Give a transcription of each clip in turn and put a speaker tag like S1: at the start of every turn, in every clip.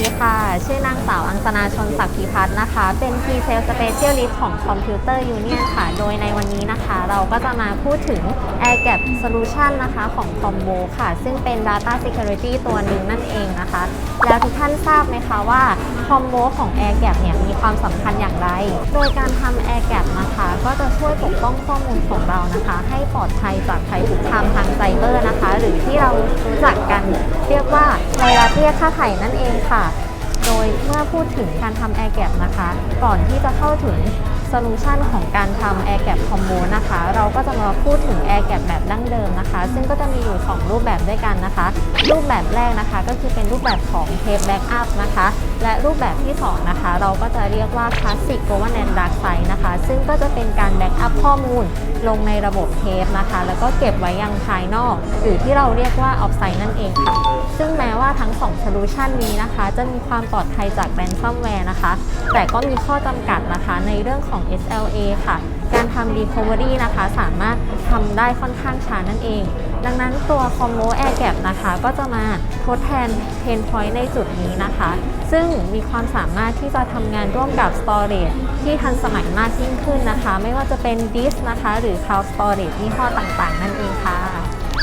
S1: ดีค่ะ ชื่อนางสาวอังสนาชนศักดิ์พิพัฒน์นะคะ เป็น p s a l e Specialist ของ Computer Union ค่ะ โดยในวันนี้นะคะ เราก็จะมาพูดถึง Air Gap Solution นะคะของ Combo ค่ะ ซึ่งเป็น Data Security ตัวหนึ่งนั่นเองนะคะ แล้วทุกท่านทราบไหมคะว่า คอมโบของ Air Gap เนี่ยมีความสำคัญอย่างไร โดยการทำ Air Gap นะคะ ก็จะช่วยปกป้องข้อมูลของเรานะคะ ให้ปลอดภัยจากภัยคุกคามทางไซเบอร์นะคะ หรือที่เรารู้จักกันเรียกว่าไวรัสเรียกค่าไถ่นั่นเองค่ะ โดยเมื่อพูดถึงการทำ Air Gap นะคะ ก่อนที่จะเข้าถึงโซลูชันของการทำ ก็จะมาพูดถึง Air Gap แบบดั้งเดิมนะคะ ซึ่งก็จะมีอยู่ 2 รูปแบบด้วยกันนะคะ รูปแบบแรกนะคะก็คือเป็นรูปแบบของ Tape Backup นะคะ และรูปแบบที่ 2 นะคะ เราก็จะเรียกว่า Classic Governance Dark Side นะคะ ซึ่งก็จะเป็นการแบ็กอัพข้อมูลลงในระบบเทปนะคะ แล้วก็เก็บไว้ยังภายนอก หรือที่เราเรียกว่า Offsite นั่นเองค่ะ ซึ่งแม้ว่าทั้ง2 Solution นี้นะคะ จะมีความปลอดภัยจาก Ransomware นะคะ แต่ก็มีข้อจำกัดนะคะในเรื่องของ SLA ค่ะ การทำ Recovery นะคะสามารถทำได้ค่อนข้างช้านั่นเอง ดังนั้นตัว Combo Air Gap นะคะก็จะมาทดแทน Pain Point ในจุดนี้นะคะ ซึ่งมีความสามารถที่จะทำงานร่วมกับ Storage ที่ทันสมัยมากยิ่งขึ้นนะคะ ไม่ว่าจะเป็น Disk นะคะ หรือ Cloud Storage ยี่ห้อต่างๆ นั่นเองค่ะ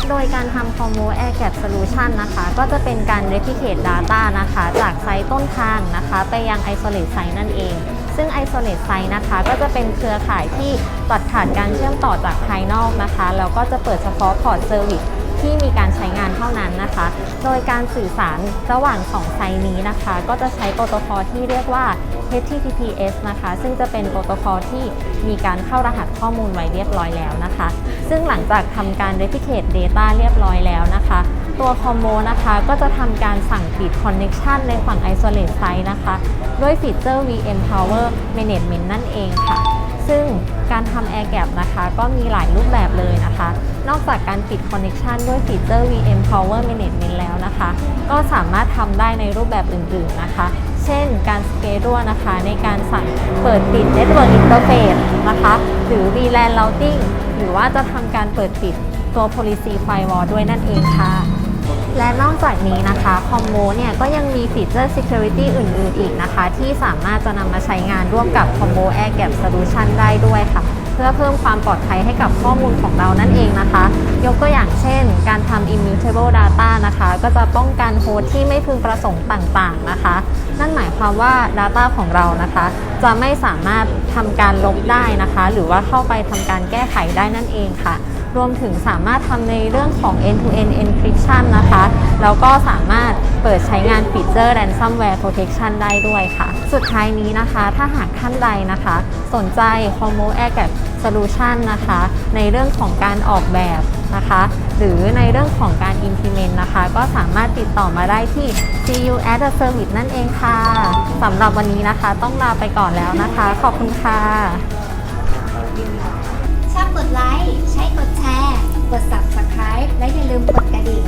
S1: โดยการทำ Combo Air Gap Solution นะคะ ก็จะเป็นการ Replicate Data นะคะ จากไซต์ต้นทางนะคะ ไปยัง Isolate Site นั่นเอง ซึ่ง Isolate Site นะคะ ก็จะเป็นเครือข่ายที่ตัดขาดการเชื่อมต่อจากภายนอกนะคะ แล้วก็จะเปิดเฉพาะพอร์ตเซอร์วิสที่มีการใช้งานเท่านั้นนะคะ โดยการสื่อสารระหว่าง2ไซต์นี้นะคะ ก็จะใช้โปรโตคอลที่เรียกว่า HTTPS นะคะ ซึ่งจะเป็นโปรโตคอลที่มีการเข้ารหัสข้อมูลไว้เรียบร้อยแล้วนะคะ ซึ่งหลังจากทำการ replicate data เรียบร้อยแล้วนะคะ ตัวคอมโบนะคะ ก็จะทำการสั่งปิด connection ในฝั่ง isolate site นะคะ ด้วยฟีเจอร์ VM Power Management นั่นเองค่ะ ซึ่งการทำ Air Gap นะคะ ก็มีหลายรูปแบบเลยนะคะ นอกจากการปิด Connection ด้วยฟีเจอร์ VM Power Management แล้วนะคะ ก็สามารถทำได้ในรูปแบบอื่นๆนะคะ เช่น การ schedule นะคะ ในการสั่งเปิดปิด Network Interface นะคะ หรือ VLAN Routing หรือว่าจะทำการเปิดปิดตัว Policy Firewall ด้วยนั่นเองค่ะ จากนี้นะคะคอมโบเนี่ยก็ยังมีฟีเจอร์ Security อื่น ๆ อีกนะคะ ที่สามารถจะนำมาใช้งานร่วมกับ Combo Air Gap Solution ได้ด้วยค่ะ เพื่อเพิ่มความปลอดภัยให้กับข้อมูลของเรานั่นเองนะคะ ยกตัวอย่างเช่น การทำ Immutable Data นะคะ ก็จะป้องกันโฮสต์ที่ไม่พึงประสงค์ต่าง ๆ นะคะ นั่นหมายความว่า Data ของเรานะคะ จะไม่สามารถทำการลบได้นะคะ หรือว่าเข้าไปทำการแก้ไขได้นั่นเองค่ะ รวมถึงสามารถทำในเรื่องของ end-to-end encryption นะคะ แล้วก็สามารถเปิดใช้งานฟีเจอร์ ransomware protection ได้ด้วยค่ะ สุดท้ายนี้นะคะ ถ้าหากท่านใดนะคะ สนใจ c o m o Air Gap Solution นะคะ ในเรื่องของการออกแบบนะคะ หรือในเรื่องของการ implement นะคะ ก็สามารถติดต่อมาได้ที่ CU as a Service นั่นเองค่ะสำหรับวันนี้นะคะ ต้องลาไปก่อนแล้วนะคะ ขอบคุณค่ะ
S2: ชอบกดไลค์ ใช้กดแชร์ กด subscribe และอย่าลืมกดกระดิ่ง